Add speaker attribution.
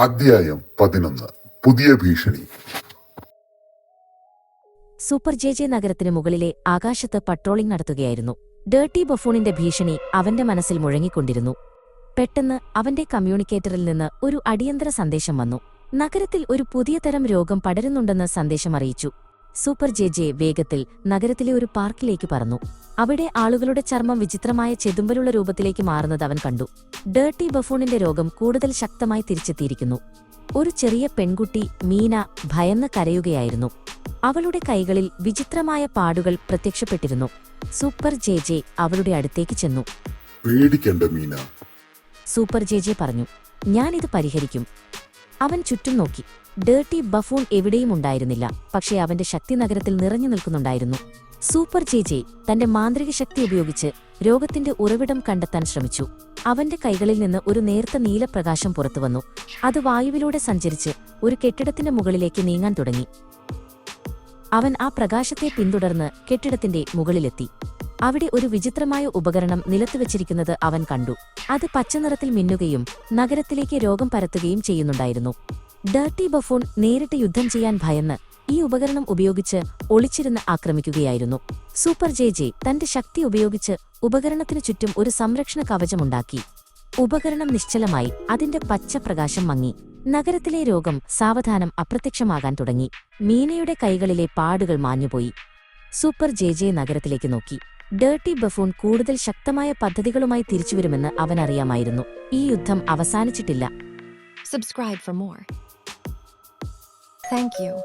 Speaker 1: അധ്യായം പതിനൊന്ന്. പുതിയ ഭീഷണി.
Speaker 2: സൂപ്പർ ജെ ജെ നഗരത്തിന് മുകളിലെ ആകാശത്ത് പട്രോളിംഗ് നടത്തുകയായിരുന്നു. ഡേർട്ടി ബഫൂണിന്റെ ഭീഷണി അവന്റെ മനസ്സിൽ മുഴങ്ങിക്കൊണ്ടിരുന്നു. പെട്ടെന്ന് അവന്റെ കമ്മ്യൂണിക്കേറ്ററിൽ നിന്ന് ഒരു അടിയന്തര സന്ദേശം വന്നു. നഗരത്തിൽ ഒരു പുതിയ തരം രോഗം പടരുന്നുണ്ടെന്ന് സന്ദേശം അറിയിച്ചു. സൂപ്പർ ജെ ജെ വേഗത്തിൽ നഗരത്തിലെ ഒരു പാർക്കിലേക്ക് പറന്നു. അവിടെ ആളുകളുടെ ചർമ്മം വിചിത്രമായ ചെതുമ്പലുള്ള രൂപത്തിലേക്ക് മാറുന്നത് അവൻ കണ്ടു. ഡേർട്ടി ബഫൂണിന്റെ രോഗം കൂടുതൽ ശക്തമായി തിരിച്ചെത്തിയിരിക്കുന്നു. ഒരു ചെറിയ പെൺകുട്ടി മീന ഭയന്ന് കരയുകയായിരുന്നു. അവളുടെ കൈകളിൽ വിചിത്രമായ പാടുകൾ പ്രത്യക്ഷപ്പെട്ടിരുന്നു. സൂപ്പർ ജെ ജെ അവളുടെ അടുത്തേക്ക് ചെന്നു.
Speaker 1: പേടിക്കണ്ട മീന.
Speaker 2: സൂപ്പർ ജെ ജെ പറഞ്ഞു ഞാനിത് പരിഹരിക്കും. അവൻ ചുറ്റും നോക്കി. ഡേർട്ടി ബഫൂൺ എവിടെയും ഉണ്ടായിരുന്നില്ല. പക്ഷേ അവന്റെ ശക്തി നഗരത്തിൽ നിറഞ്ഞു നിൽക്കുന്നുണ്ടായിരുന്നു. സൂപ്പർ ജെ ജെ തന്റെ മാന്ത്രിക ശക്തി ഉപയോഗിച്ച് രോഗത്തിന്റെ ഉറവിടം കണ്ടെത്താൻ ശ്രമിച്ചു. അവന്റെ കൈകളിൽ നിന്ന് ഒരു നേർത്ത നീലപ്രകാശം പുറത്തുവന്നു അത് വായുവിലൂടെ സഞ്ചരിച്ച് ഒരു കെട്ടിടത്തിന്റെ മുകളിലേക്ക് നീങ്ങാൻ തുടങ്ങി. അവൻ ആ പ്രകാശത്തെ പിന്തുടർന്ന് കെട്ടിടത്തിന്റെ മുകളിലെത്തി. അവിടെ ഒരു വിചിത്രമായ ഉപകരണം നിലത്ത് വെച്ചിരിക്കുന്നത് അവൻ കണ്ടു. അത് പച്ചനിറത്തിൽ മിന്നുകയും നഗരത്തിലേക്ക് രോഗം പരത്തുകയും ചെയ്യുന്നുണ്ടായിരുന്നു. ഡേർട്ടി ബഫൂൺ നേരിട്ട് യുദ്ധം ചെയ്യാൻ ഭയന്ന് ഈ ഉപകരണം ഉപയോഗിച്ച് ഒളിച്ചിരുന്ന് ആക്രമിക്കുകയായിരുന്നു. സൂപ്പർ ജെ ജെ തന്റെ ശക്തി ഉപയോഗിച്ച് ഉപകരണത്തിനു ചുറ്റും ഒരു സംരക്ഷണ കവചമുണ്ടാക്കി. ഉപകരണം നിശ്ചലമായി അതിന്റെ പച്ചപ്രകാശം മങ്ങി. നഗരത്തിലെ രോഗം സാവധാനം അപ്രത്യക്ഷമാകാൻ തുടങ്ങി. മീനയുടെ കൈകളിലെ പാടുകൾ മാഞ്ഞുപോയി. സൂപ്പർ ജെ ജെ നഗരത്തിലേക്ക് നോക്കി. ഡേർട്ടി ബഫൂൺ കൂടുതൽ ശക്തമായ പദ്ധതികളുമായി തിരിച്ചുവരുമെന്ന് അവനറിയാമായിരുന്നു. ഈ യുദ്ധം അവസാനിച്ചിട്ടില്ല.
Speaker 3: Subscribe for more. Thank you.